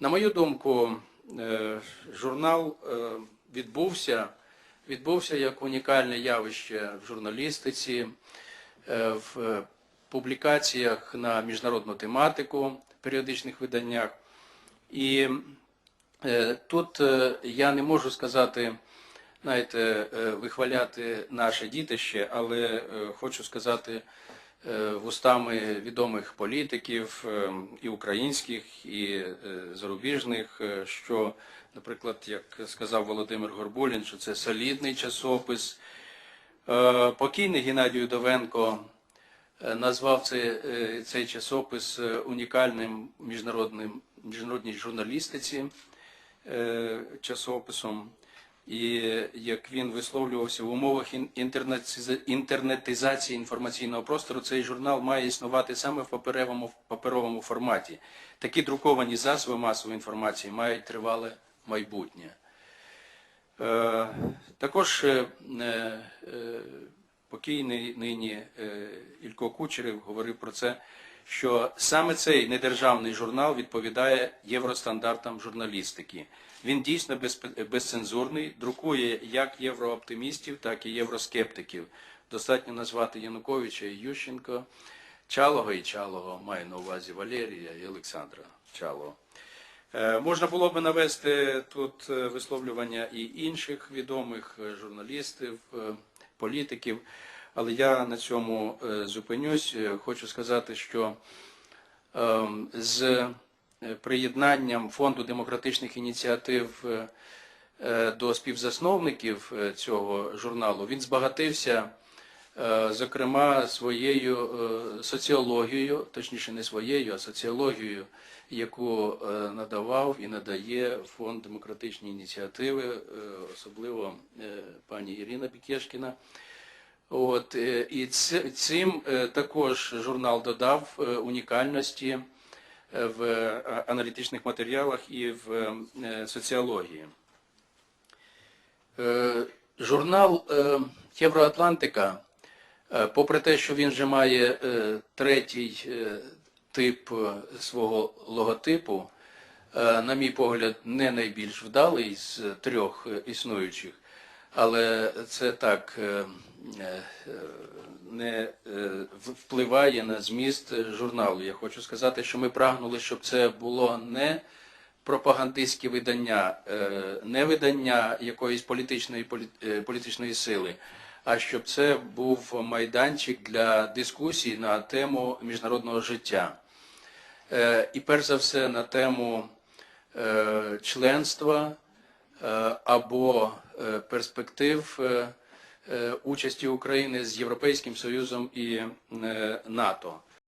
На мою думку, е, журнал е, відбувся, відбувся як унікальне явище в журналістиці, е, в публікаціях на міжнародну тематику, в періодичних виданнях. І тут я не можу сказати, знаєте, вихваляти наше дітище, але хочу сказати вустами відомих політиків е, і українських, і е, зарубіжних, е, що, наприклад, як сказав Володимир Горбулін, що це солідний часопис. Е, Покійний Геннадій Удовенко е, назвав цей, е, цей часопис е, унікальним міжнародним міжнародній журналістиці е, часописом. І як він висловлювався в умовах інтернетизації інформаційного простору, цей журнал має існувати саме в паперовому, форматі. Такі друковані засоби масової інформації мають тривале майбутнє. Е, Також е, е, покійний нині Ілько Кучерев говорив про це, що саме цей недержавний журнал відповідає євростандартам журналістики. Він дійсно безцензурний, друкує як єврооптимістів, так і євроскептиків. Достатньо назвати Януковича і Ющенко, Чалого і Чалого, маю на увазі Валерія і Олександра Чалого. Е, Можна було би навести тут е, висловлювання і інших відомих е, журналістів, політиків, але я на цьому е, зупинюсь. Е, Хочу сказати, що ем, з е, приєднанням Фонду демократичних ініціатив до співзасновників цього журналу він збагатився зокрема своєю соціологією, точніше не своєю, а соціологією, яку надавав і надає фонд демократичні ініціативи, особливо пані Ірина Бікешкіна. От, е, і цим е, також журнал додав е, унікальності в аналітичних матеріалах і в соціології. Журнал Євроатлантика, попри те, що він вже має третій тип свого логотипу, на мій погляд, не найбільш вдалий з трьох існуючих, але це так е, е, не е, впливає на зміст журналу. Я хочу сказати, що ми прагнули, щоб це було не пропагандистські видання, не видання якоїсь політичної, політичної сили, а щоб це був майданчик для дискусій на тему міжнародного життя. І перш за все на тему членства або е, перспектив е, е, участі України з Європейським Союзом і е, НАТО.